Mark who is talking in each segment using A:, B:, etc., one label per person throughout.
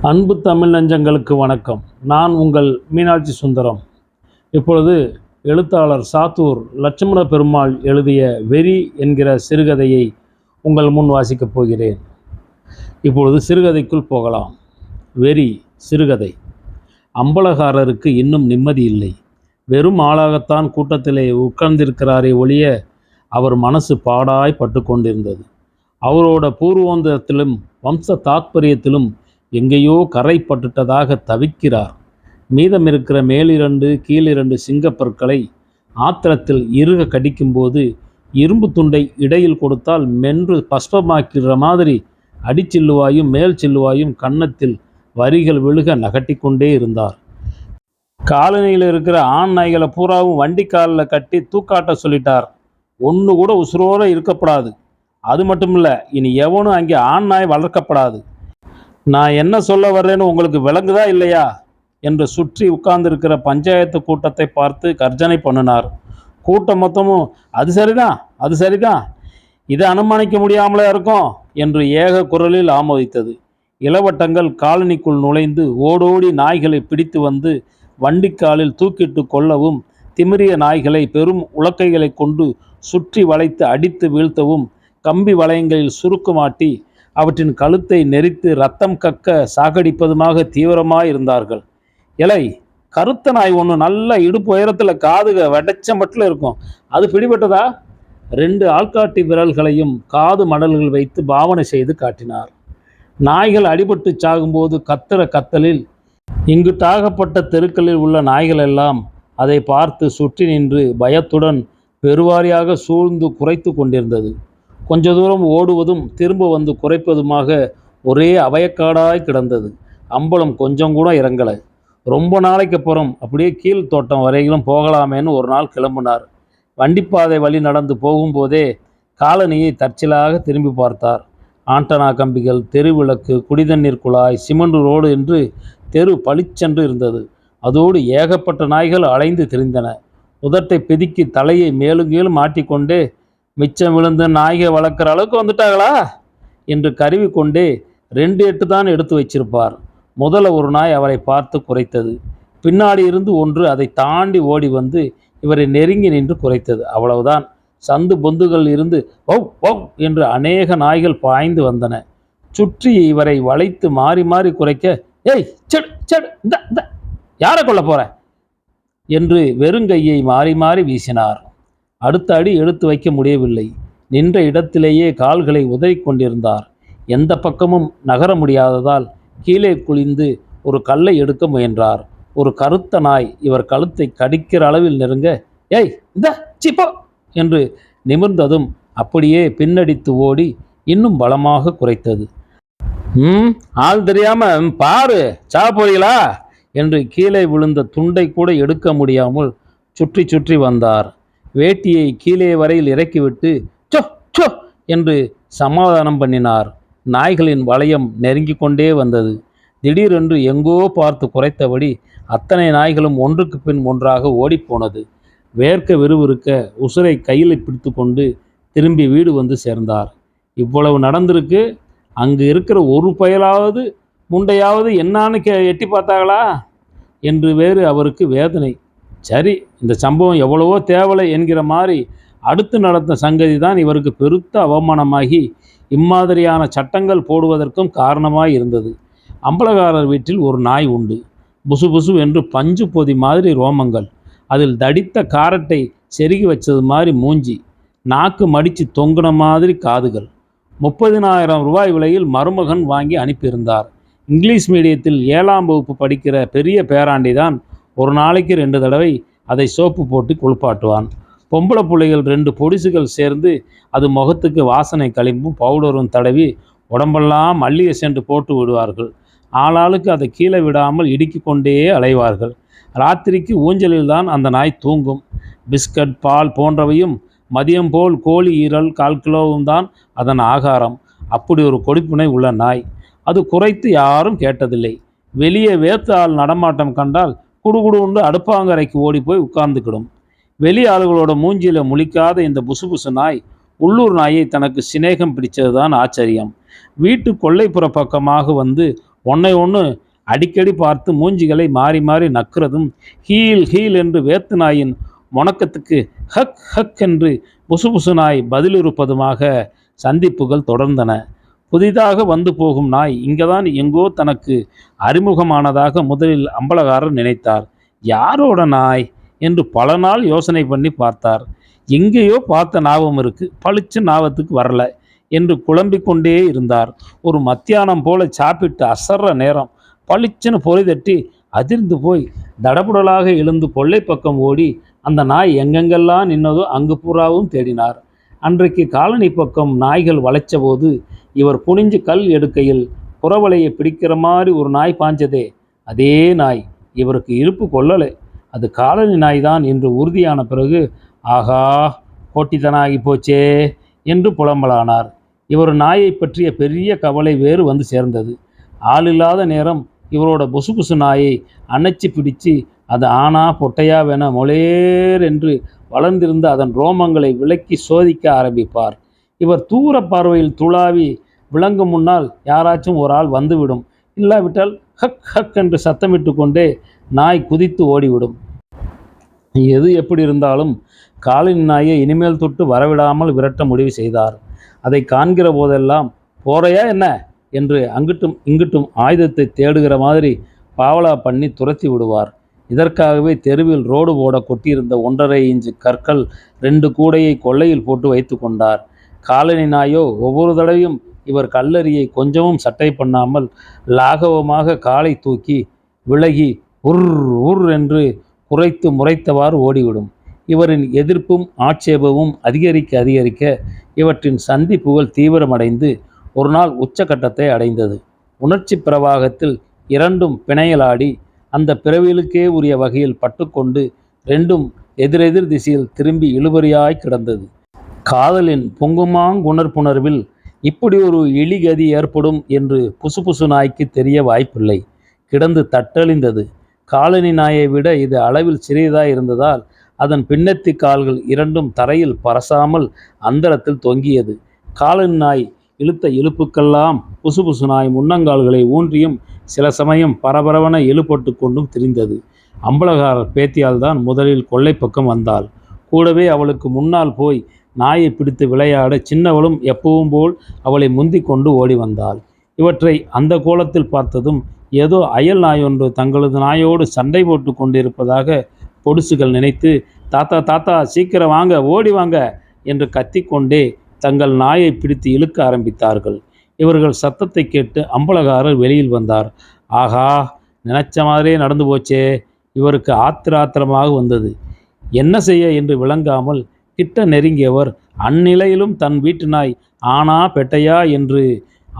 A: அன்பு தமிழ் நெஞ்சங்களுக்கு வணக்கம். நான் உங்கள் மீனாட்சி சுந்தரம். இப்பொழுது எழுத்தாளர் சாத்தூர் லட்சுமண பெருமாள் எழுதிய வெறி என்கிற சிறுகதையை உங்கள் முன் வாசிக்கப் போகிறேன். இப்பொழுது சிறுகதைக்குள் போகலாம். வெறி சிறுகதை. அம்பலகாரருக்கு இன்னும் நிம்மதி இல்லை. வெறும் ஆளாகத்தான் கூட்டத்திலே உட்கார்ந்திருக்கிறாரே ஒழிய அவர் மனசு பாடாய் பட்டு கொண்டிருந்தது அவரோட பூர்வோந்தரத்திலும் வம்ச தாத்பரியத்திலும் எங்கேயோ கரை பட்டுட்டதாக தவிக்கிறார். மீதம் இருக்கிற மேலிரண்டு கீழிரண்டு சிங்கப்பற்களை ஆத்திரத்தில் இறுக கடிக்கும்போது இரும்பு துண்டை இடையில் கொடுத்தால் மென்று பஸ்பமாக்கிற மாதிரி அடிச்சில்லுவாயும் மேல் சில்லுவாயும் கன்னத்தில் வரிகள் விழுக நகட்டி கொண்டே இருந்தார். காலனியில் இருக்கிற ஆண் நாய்களை பூராவும் வண்டி காலில் கட்டி தூக்காட்ட சொல்லிட்டார். ஒன்று கூட உசுரோர இருக்கப்படாது. அது மட்டும் இல்லை இனி எவனும் அங்கே ஆண் நாய் வளர்க்கப்படாது. நான் என்ன சொல்ல வர்றேன்னு உங்களுக்கு விளங்குதா இல்லையா? என்று சுற்றி உட்கார்ந்திருக்கிற பஞ்சாயத்து கூட்டத்தை பார்த்து கர்ஜனை பண்ணினார். கூட்டம் மொத்தமும் அது சரிதான் அது சரிதான். இதை அனுமானிக்க முடியாமலே இருக்கும்? என்று ஏக குரலில் ஆமோதித்தது. இளவட்டங்கள் காலனிக்குள் நுழைந்து ஓடோடி நாய்களை பிடித்து வந்து வண்டிக்காலில் தூக்கிட்டு கொள்ளவும் திமிரிய நாய்களை பெரும் உலக்கைகளை கொண்டு சுற்றி வளைத்து அடித்து வீழ்த்தவும் கம்பி வளையங்களில் சுருக்குமாட்டி அவற்றின் கழுத்தை நெரித்து ரத்தம் கக்க சாகடிப்பதுமாக தீவிரமாக இருந்தார்கள் இலை கருத்த நாய் ஒன்று நல்ல இடுப்பு உயரத்தில் காதுக வெடைச்ச மட்டும் இருக்கும். அது பிடிபட்டதா? ரெண்டு ஆள்காட்டி விரல்களையும் காது மடல்கள் வைத்து பாவனை செய்து காட்டினார். நாய்கள் அடிபட்டு சாகும்போது கத்துற கத்தலில் இங்கு தாகப்பட்ட தெருக்களில் உள்ள நாய்கள் எல்லாம் அதை பார்த்து சுற்றி நின்று பயத்துடன் பெருவாரியாக சூழ்ந்து குறைத்து கொண்டிருந்தது. கொஞ்ச தூரம் ஓடுவதும் திரும்ப வந்து குறைப்பதுமாக ஒரே அவயக்காடாய் கிடந்தது. அம்பலம் கொஞ்சம் கூட இறங்கலை. ரொம்ப நாளைக்கு அப்புறம் அப்படியே கீழ் தோட்டம் வரையிலும் போகலாமேன்னு ஒரு நாள் கிளம்பினார். வண்டிப்பாதை வழி நடந்து போகும்போதே காலனியை தற்செயலாக திரும்பி பார்த்தார். ஆண்டனா கம்பிகள் தெருவிளக்கு குடிதண்ணீர் குழாய் சிமெண்ட் ரோடு என்று தெரு பளிச்சென்று இருந்தது. அதோடு ஏகப்பட்ட நாய்கள் அலைந்து திரிந்தன. உதட்டை பிதுக்கி தலையை மேலும் கீழும் மாட்டிக்கொண்டே மிச்சம் விழுந்த நாய்கை வளர்க்குற அளவுக்கு வந்துட்டாங்களா என்று கருவி கொண்டே ரெண்டு எட்டு தான் எடுத்து வச்சிருப்பார். முதல்ல ஒரு நாய் அவரை பார்த்து குறைத்தது. பின்னாடி இருந்து ஒன்று அதை தாண்டி ஓடி வந்து இவரை நெருங்கி நின்று குறைத்தது. அவ்வளவுதான். சந்து பொந்துகள் இருந்து ஒவ் ஒவ் என்று அநேக நாய்கள் பாய்ந்து வந்தன. சுற்றி இவரை வளைத்து மாறி மாறி குறைக்க ஏய் செடு செடு இந்த இந்த யாரை கொல்ல போற? என்று வெறுங்கையை மாறி மாறி வீசினார். அடுத்த அடி எடுத்து வைக்க முடியவில்லை. நின்ற இடத்திலேயே கால்களை உதறிக் கொண்டிருந்தார். எந்த பக்கமும் நகர முடியாததால் கீழே குளிந்து ஒரு கல்லை எடுக்க முயன்றார். ஒரு கருத்த நாய் இவர் கழுத்தை கடிக்கிற அளவில் நெருங்க ஏய் இந்த சிப்போ என்று நிமிர்ந்ததும் அப்படியே பின்னடித்து ஓடி இன்னும் பலமாக குறைத்தது ம்? ஆள் தெரியாம பாரு சா போறீங்களா என்று கீழே விழுந்த துண்டை கூட எடுக்க முடியாமல் சுற்றி சுற்றி வந்தார். வேட்டியை கீழே வரையில் இறக்கிவிட்டு சோ சோ என்று சமாதானம் பண்ணினார். நாய்களின் வளையம் நெருங்கி கொண்டே வந்தது. திடீரென்று எங்கோ பார்த்து குறைத்தபடி அத்தனை நாய்களும் ஒன்றுக்கு பின் ஒன்றாக ஓடிப்போனது. வேர்க்க விறுவிறுக்க உசுரை கையில் பிடித்து கொண்டு திரும்பி வீடு வந்து சேர்ந்தார். இவ்வளவு நடந்திருக்கு? அங்கு இருக்கிற ஒரு பயலாவது முண்டையாவது என்னான்னு கே எட்டி பார்த்தாங்களா என்று வேறு அவருக்கு வேதனை. சரி இந்த சம்பவம் எவ்வளவோ தேவலை என்கிற மாதிரி அடுத்து நடந்த சங்கதி தான் இவருக்கு பெருத்த அவமானமாகி இம்மாதிரியான சட்டங்கள் போடுவதற்கும் காரணமாக இருந்தது அம்பலகாரர் வீட்டில் ஒரு நாய் உண்டு. புசு புசு என்று பஞ்சு பொதி மாதிரி ரோமங்கள். அதில் தடித்த காரட்டை செருகி வச்சது மாதிரி மூஞ்சி. நாக்கு மடித்து தொங்குன மாதிரி காதுகள். முப்பதினாயிரம் ரூபாய் விலையில் மருமகன் வாங்கி அனுப்பியிருந்தார். இங்கிலீஷ் மீடியத்தில் ஏழாம் வகுப்பு படிக்கிற பெரிய பேராண்டி தான் ஒரு நாளைக்கு ரெண்டு தடவை அதை சோப்பு போட்டு குளிப்பாட்டுவான். பொம்பளை பிள்ளைகள் ரெண்டு பொடிசுகள் சேர்ந்து அது முகத்துக்கு வாசனை களிம்பும் பவுடரும் தடவி உடம்பெல்லாம் மல்லிகை சென்று போட்டு விடுவார்கள். ஆளாளுக்கு அதை கீழே விடாமல் இடுக்கி கொண்டே அலைவார்கள். ராத்திரிக்கு ஊஞ்சலில் தான் அந்த நாய் தூங்கும். பிஸ்கட் பால் போன்றவையும் மதியம் போல் கோழி ஈரல் கால் கிலோவும் தான் அதன் ஆகாரம். அப்படி ஒரு கொடிப்புனை உள்ள நாய். அது குறைத்து யாரும் கேட்டதில்லை. வெளியே வேத்து ஆள் நடமாட்டம் கண்டால் குடுகுடுன்னு அடுப்பாங்கரைக்கு ஓடி போய் உட்கார்ந்துக்கிடும். வெளி ஆளுகளோட மூஞ்சியில் முழிக்காத இந்த புசுபுசு நாய் உள்ளூர் நாயை தனக்கு சிநேகம் பிடிச்சதுதான் ஆச்சரியம். வீட்டு கொல்லைப்புற பக்கமாக வந்து ஒன்றை ஒன்று அடிக்கடி பார்த்து மூஞ்சிகளை மாறி மாறி நக்குறதும் ஹீல் ஹீல் என்று வேத்து நாயின் முணக்கத்துக்கு ஹக் ஹக் என்று புசு நாய் பதிலிருப்பதுமாக சந்திப்புகள் தொடர்ந்தன. புதிதாக வந்து போகும் நாய் இங்கதான் எங்கோ தனக்கு அறிமுகமானதாக முதலில் அம்பலகாரர் நினைத்தார். யாரோட நாய்? என்று பல நாள் யோசனை பண்ணி பார்த்தார். எங்கேயோ பார்த்த ஞாபகம் இருக்கு பளிச்சு ஞாபகத்துக்கு வரல என்று குழம்பிக் கொண்டே இருந்தார். ஒரு மத்தியானம் போல சாப்பிட்டு அசர்ற நேரம் பளிச்சுன்னு பொறி தட்டி அதிர்ந்து போய் தடபுடலாக எழுந்து கொள்ளை பக்கம் ஓடி அந்த நாய் எங்கெங்கெல்லாம் நின்னதோ அங்கு பூராவும் தேடினார். அன்றைக்கு காலனி பக்கம் நாய்கள் வளைச்சபோது இவர் குனிஞ்சு கல் எடுக்கையில் புறவலையை பிடிக்கிற மாதிரி ஒரு நாய் பாஞ்சதே அதே நாய். இவருக்கு இருப்பு கொள்ளலை. அது காலனி நாய் தான் என்று உறுதியான பிறகு ஆகா போட்டித்தனாகி போச்சே என்று புலம்பலானார். இவர் நாயை பற்றிய பெரிய கவலை வேறு வந்து சேர்ந்தது. ஆள் இல்லாத நேரம் இவரோட புசுபுசு நாயை அணைச்சி பிடிச்சு அது ஆனா பொட்டையா வேண மொளேர் என்று வளர்ந்திருந்த அதன் ரோமங்களை விலக்கி சோதிக்க ஆரம்பிப்பார். இவர் தூர பார்வையில் துளாவி விளங்கும் முன்னால் யாராச்சும் ஒரு ஆள் வந்துவிடும். இல்லாவிட்டால் ஹக் ஹக் என்று சத்தமிட்டு கொண்டே நாய் குதித்து ஓடிவிடும். எது எப்படி இருந்தாலும் காலின் நாயை இனிமேல் தொட்டு வரவிடாமல் விரட்ட முடிவு செய்தார். அதை காண்கிற போதெல்லாம் போறையா என்ன? என்று அங்கிட்டும் இங்கிட்டும் ஆயுதத்தை தேடுகிற மாதிரி பாவலா பண்ணி துரத்தி விடுவார். இதற்காகவே தெருவில் ரோடு போட கொட்டியிருந்த ஒன்றரை இன்ச்சு கற்கள் ரெண்டு கூடையை கொள்ளையில் போட்டு வைத்து கொண்டார். காலனி நாயோ ஒவ்வொரு தடவையும் இவர் கல்லறியை கொஞ்சமும் சட்டை பண்ணாமல் லாகவமாக காலை தூக்கி விலகி உர் உர் என்று குறைத்து முறைத்தவாறு ஓடிவிடும். இவரின் எதிர்ப்பும் ஆட்சேபமும் அதிகரிக்க அதிகரிக்க இவற்றின் சந்திப்புகள் தீவிரமடைந்து ஒரு நாள் உச்சக்கட்டத்தை அடைந்தது. உணர்ச்சி பிரவாகத்தில் இரண்டும் பிணையலாடி அந்த பிறவிகளுக்கே உரிய வகையில் பட்டுக்கொண்டு ரெண்டும் எதிரெதிர் திசையில் திரும்பி இழுபறியாய் கிடந்தது. காதலின் பொங்குமாங்குணர்ப்புணர்வில் இப்படி ஒரு இழிகதி ஏற்படும் என்று புசு புசு நாய்க்கு தெரிய வாய்ப்பில்லை. கிடந்து தட்டழிந்தது. காலனி நாயை விட இது அளவில் சிறியதாய் இருந்ததால் அதன் பின்னத்தி கால்கள் இரண்டும் தரையில் பரசாமல் அந்தரத்தில் தொங்கியது. காலனி நாய் இழுத்த இழுப்புக்கெல்லாம் புசு நாய் முன்னங்கால்களை ஊன்றியும் சில சமயம் பரபரவன இழுபட்டு கொண்டும் திரிந்தது. அம்பலகாரர் பேத்தியால் தான் முதலில் கொள்ளை பக்கம் வந்தாள். கூடவே அவளுக்கு முன்னால் போய் நாயை பிடித்து விளையாட சின்னவளும் எப்பவும் போல் அவளை முந்தி கொண்டு ஓடி வந்தாள். இவற்றை அந்த கோலத்தில் பார்த்ததும் ஏதோ அயல் நாயொன்று தங்களது நாயோடு சண்டை போட்டு கொண்டிருப்பதாக பொடுசுகள் நினைத்து தாத்தா தாத்தா சீக்கிரம் வாங்க ஓடி வாங்க என்று கத்திக்கொண்டே தங்கள் நாயை பிடித்து இழுக்க ஆரம்பித்தார்கள். இவர்கள் சத்தத்தை கேட்டு அம்பலகாரர் வெளியில் வந்தார். ஆகா நினைச்ச மாதிரியே நடந்து போச்சே. இவருக்கு ஆத்திர ஆத்திரமாக வந்தது. என்ன செய்ய? என்று விளங்காமல் கிட்ட நெருங்கியவர் அந்நிலையிலும் தன் வீட்டு நாய் ஆனா பெட்டையா? என்று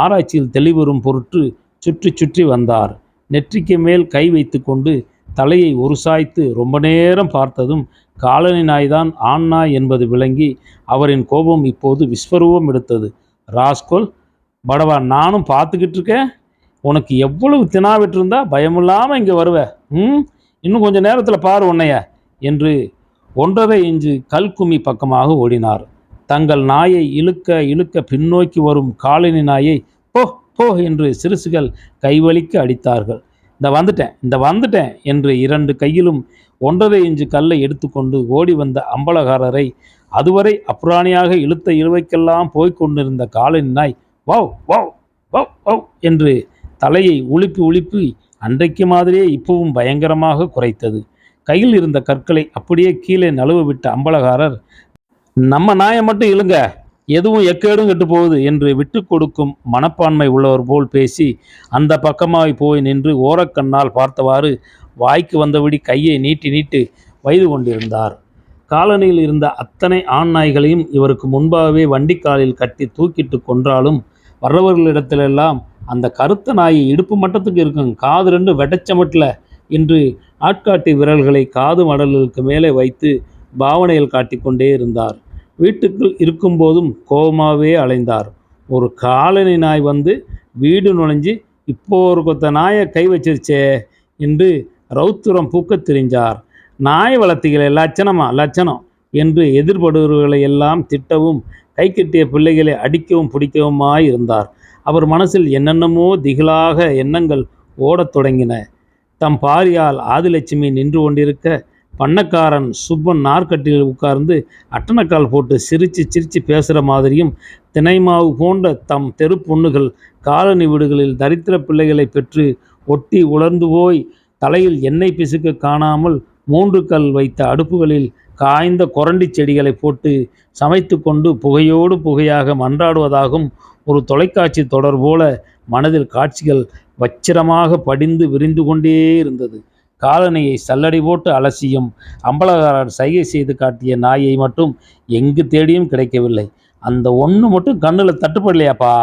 A: ஆராய்ச்சியில் தெளிவரும் பொருட்டு சுற்றி சுற்றி வந்தார். நெற்றிக்கு மேல் கை வைத்துக்கொண்டு தலையை ஒரு சாய்த்து ரொம்ப நேரம் பார்த்ததும் காலனி நாய்தான் ஆண் நாய் என்பது விளங்கி அவரின் கோபம் இப்போது விஸ்வரூபம் எடுத்தது. ராஸ்கோல் படவா நானும் பார்த்துக்கிட்டு இருக்கேன். உனக்கு எவ்வளவு தினாவிட்டிருந்தா பயமில்லாமல் இங்கே வருவ? ம்? இன்னும் கொஞ்ச நேரத்தில் பாரு உன்னைய என்று ஒன்றரை இஞ்சு கல்குமி பக்கமாக ஓடினார். தங்கள் நாயை இழுக்க இழுக்க பின்னோக்கி வரும் காலனி நாயை போ போ என்று சிறுசுகள் கைவலிக்க அடித்தார்கள். இந்த வந்துட்டேன் இந்த வந்துட்டேன் என்று இரண்டு கையிலும் ஒன்றரை இஞ்சு கல்லை எடுத்துக்கொண்டு ஓடி வந்த அம்பலகாரரை அதுவரை அப்புராணியாக இழுத்த இழுவைக்கெல்லாம் போய்க் கொண்டிருந்த காலின் நாய் வவ் வவ் வவ் வவ் என்று தலையை உளுப்பி உலுப்பி அன்றைக்கு மாதிரியே இப்பவும் பயங்கரமாக குறைத்தது. கையில் இருந்த கற்களை அப்படியே கீழே நழுவ விட்ட அம்பலகாரர் நம்ம நாயை மட்டும் இழுங்க எதுவும் எக்கேடும் கெட்டு போகுது என்று விட்டு கொடுக்கும் மனப்பான்மை உள்ளவர் போல் பேசி அந்த பக்கமாய் போய் நின்று ஓரக்கண்ணால் பார்த்தவாறு வாய்க்கு வந்தபடி கையை நீட்டி நீட்டு வயது கொண்டிருந்தார். காலனியில் இருந்த அத்தனை ஆண் நாய்களையும் இவருக்கு முன்பாகவே வண்டிக்காலில் கட்டி தூக்கிட்டு கொன்றாலும் வர்றவர்களிடத்திலெல்லாம் அந்த கருத்த நாயை இடுப்பு மட்டத்துக்கு இருக்கும் காது ரெண்டு வெட்டச்சமட்டில் என்று ஆட்காட்டி விரல்களை காது மடல்களுக்கு மேலே வைத்து பாவனையில் காட்டிக்கொண்டே இருந்தார். வீட்டுக்குள் இருக்கும்போதும் கோபமாகவே அலைந்தார். ஒரு காலனி நாய் வந்து வீடு நுழைஞ்சு இப்போ ஒரு கொத்த நாயை கை வச்சிருச்சே என்று ரௌத்துரம் பூக்கத் தெரிஞ்சார். நாய் வளர்த்திகளை லட்சணமா லட்சணம் என்று எதிர்படுபவர்களை எல்லாம் திட்டவும் கை கட்டிய பிள்ளைகளை அடிக்கவும் பிடிக்கவுமாய் இருந்தார். அவர் மனசில் என்னென்னமோ திகிலாக எண்ணங்கள் ஓடத் தொடங்கின. தம் பாரியால் ஆதிலட்சுமி நின்று கொண்டிருக்க பண்ணக்காரன் சுப்பன் நார்க்கட்டில் உட்கார்ந்து அட்டனக்கால் போட்டு சிரித்து சிரித்து பேசுகிற மாதிரியும் தினைமாவு போன்ற தம் தெரு பொண்ணுகள் காலனி வீடுகளில் தரித்திர பிள்ளைகளை பெற்று ஒட்டி உலர்ந்து போய் தலையில் எண்ணெய் பிசுக்க காணாமல் மூன்று கல் வைத்த அடுப்புகளில் காய்ந்த கொரண்டி செடிகளை போட்டு சமைத்து கொண்டு புகையோடு புகையாக மன்றாடுவதாகவும் ஒரு தொலைக்காட்சி தொடர் போல மனதில் காட்சிகள் வச்சிரமாக படிந்து விரிந்து கொண்டே இருந்தது. காலனியை சல்லடி போட்டு அலசியும் அம்பலகாரர் சைகை செய்து காட்டிய நாயை மட்டும் எங்கு தேடியும் கிடைக்கவில்லை. அந்த ஒன்று மட்டும் கண்ணில் தட்டுப்படலையாப்பா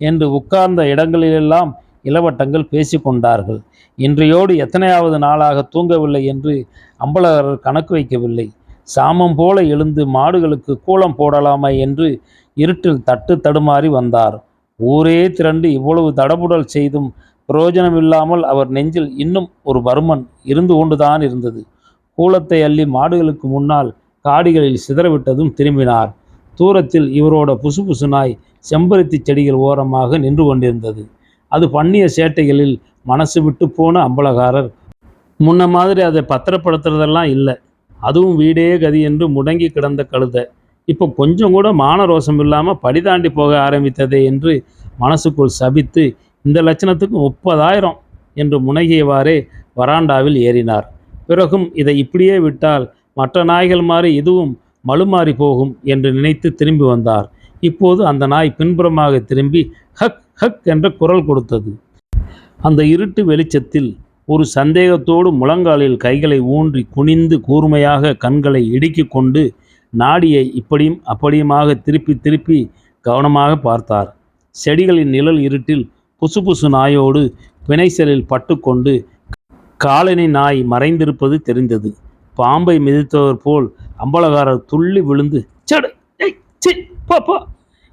A: என்று உட்கார்ந்த இடங்களிலெல்லாம் இளவட்டங்கள் பேசிக்கொண்டார்கள் இன்றையோடு எத்தனையாவது நாளாக தூங்கவில்லை என்று அம்பலகாரர் கணக்கு வைக்கவில்லை. சாமம் போல எழுந்து மாடுகளுக்கு கூலம் போடலாமா என்று இருட்டில் தட்டு தடுமாறி வந்தார். ஊரே திரண்டு இவ்வளவு தடபுடல் செய்தும் பிரயோஜனமில்லாமல் அவர் நெஞ்சில் இன்னும் ஒரு பருமன் இருந்து கொண்டுதான் இருந்தது. கூலத்தை அள்ளி மாடுகளுக்கு முன்னால் காடிகளில் சிதறவிட்டதும் திரும்பினார். தூரத்தில் இவரோட புசு புசு நாய் செம்பருத்தி செடிகள் ஓரமாக நின்று கொண்டிருந்தது. அது பண்ணிய சேட்டைகளில் மனசு விட்டு போன அம்பலகாரர். முன்ன மாதிரி அதை பத்திரப்படுத்துறதெல்லாம் இல்லை. அதுவும் வீடே கதி என்று முடங்கி கிடந்த கழுதை. இப்போ கொஞ்சம் கூட மான ரோசம் இல்லாமல் படிதாண்டி போக ஆரம்பித்ததே என்று மனசுக்குள் சபித்து இந்த லட்சணத்துக்கு முப்பதாயிரம் என்று முனகியவாறே வராண்டாவில் ஏறினார். பிறகும் இதை இப்படியே விட்டால் மற்ற நாய்கள் மாறி இதுவும் மழுமாறி போகும் என்று நினைத்து திரும்பி வந்தார். இப்போது அந்த நாய் பின்புறமாக திரும்பி ஹக் ஹக் என்ற குரல் கொடுத்தது. அந்த இருட்டு வெளிச்சத்தில் ஒரு சந்தேகத்தோடு முழங்காலில் கைகளை ஊன்றி குனிந்து கூர்மையாக கண்களை இடுக்கி கொண்டு நாடியை இப்படியும் அப்படியுமாக திருப்பி திருப்பி கவனமாக பார்த்தார். செடிகளின் நிழல் இருட்டில் புசு புசு நாயோடு வினைசலில் பட்டுக்கொண்டு காலனி நாய் மறைந்திருப்பது தெரிந்தது. பாம்பை மிதித்தவர் போல் அம்பலகாரர் துள்ளி விழுந்து சடு பாப்பா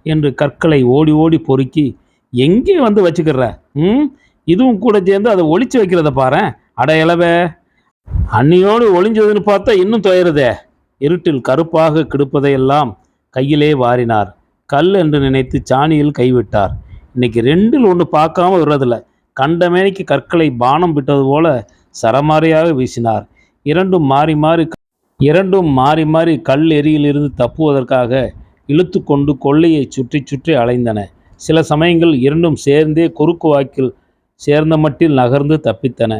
A: என்று கற்களை ஓடி ஓடி பொறுக்கி எங்கே வந்து வச்சுக்கிற? ம்? இதுவும் கூட சேர்ந்து அதை ஒழிச்சு வைக்கிறத பாரேன். அட இலவே அன்னியோடு ஒளிஞ்சதுன்னு பார்த்தா இன்னும் துயருதே. இருட்டில் கருப்பாக கிடப்பதையெல்லாம் கையிலே வாரினார். கல் என்று நினைத்து சாணியில் கைவிட்டார். இன்னைக்கு ரெண்டில் ஒன்று பார்க்காம விடுறதில்ல. கண்டமேனிக்கு கற்களை பானம் விட்டது போல சரமாரியாக வீசினார். இரண்டும் மாறி மாறி இரண்டும் மாறி மாறி கல் எரியிலிருந்து தப்புவதற்காக இழுத்து கொண்டு கொள்ளையை சுற்றி சுற்றி அலைந்தன. சில சமயங்கள் இரண்டும் சேர்ந்தே குறுக்கு வாக்கில் சேர்ந்த மட்டில் நகர்ந்து தப்பித்தன.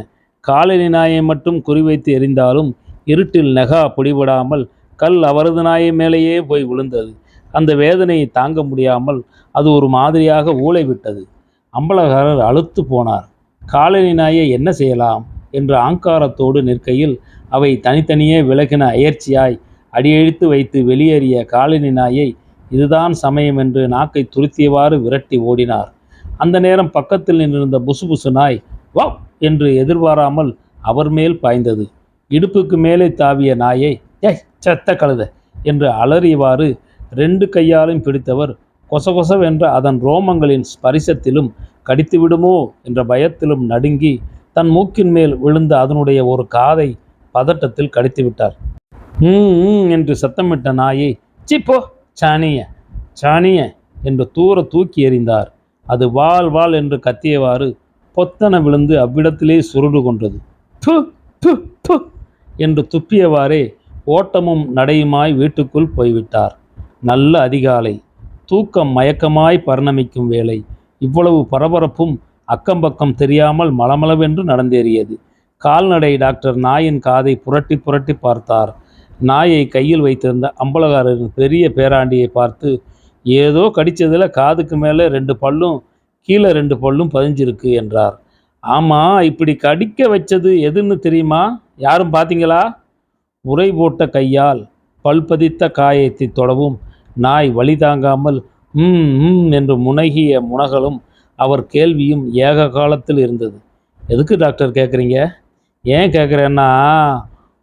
A: காலனி நாயை மட்டும் குறிவைத்து எறிந்தாலும் இருட்டில் நெகா பிடிபடாமல் கல் அவரது நாயை மேலேயே போய் விழுந்தது. அந்த வேதனையை தாங்க முடியாமல் அது ஒரு மாதிரியாக ஊளை விட்டது அம்பலகாரர் அழுத்து போனார். காலனி நாயை என்ன செய்யலாம்? என்று ஆங்காரத்தோடு நிற்கையில் அவை தனித்தனியே விலகின அயற்சியாய் அடியெழுத்து வைத்து வெளியேறிய காலனி நாயை இதுதான் சமயம் என்று நாக்கை துருத்தியவாறு விரட்டி ஓடினார். அந்த நேரம் பக்கத்தில் நின்றிருந்த புசு புசு நாய் வா என்று எதிர்பாராமல் அவர் மேல் பாய்ந்தது. இடுப்புக்கு மேலே தாவிய நாயை ஏய் செத்த கழுத! என்று அலறியவாறு ரெண்டு கையாலும் பிடித்தவர் கொசகொசவென்ற அதன் ரோமங்களின் ஸ்பரிசத்திலும் கடித்துவிடுமோ என்ற பயத்திலும் நடுங்கி தன் மூக்கின் மேல் விழுந்த அதனுடைய ஒரு காதை பதட்டத்தில் கடித்து விட்டார் ம் ம் என்று சத்தமிட்ட நாயை சிப்போ சாணிய சாணிய என்று தூர தூக்கி எறிந்தார். அது வால் வால் என்று கத்தியவாறு பொத்தன விழுந்து அவ்விடத்திலே சுருடு கொண்டது. டு டு டு என்று துப்பியவாறே ஓட்டமும் நடையுமாய் வீட்டுக்குள் போய்விட்டார். நல்ல அதிகாலை. தூக்கம் மயக்கமாய் பரிணமிக்கும் வேளை. இவ்வளவு பரபரப்பும் அக்கம்பக்கம் தெரியாமல் மளமளவென்று நடந்தேறியது. கால்நடை டாக்டர் நாயின் காதை புரட்டி புரட்டி பார்த்தார். நாயை கையில் வைத்திருந்த அம்பலகாரரின் பெரிய பேராண்டியை பார்த்து ஏதோ கடித்ததில் காதுக்கு மேலே ரெண்டு பல்லும் கீழே ரெண்டு பல்லும் பதிஞ்சிருக்கு என்றார். ஆமாம் இப்படி கடிக்க வச்சது எதுன்னு தெரியுமா? யாரும் பார்த்தீங்களா? உரை போட்ட கையால் பல் பதித்த காயத்தை தொடவும் நாய் வழி தாங்காமல் ம் ம் என்று முனகிய முனகலும் அவர் கேள்வியும் ஏக காலத்தில் இருந்தது. எதுக்கு டாக்டர் கேட்குறீங்க ஏன் கேட்குறேன்னா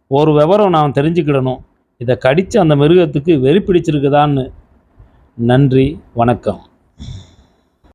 A: ஒரு விவரம் நான் தெரிஞ்சுக்கிடணும். இதை கடித்த அந்த மிருகத்துக்கு வெறி பிடிச்சிருக்குதான்னு. நன்றி வணக்கம்.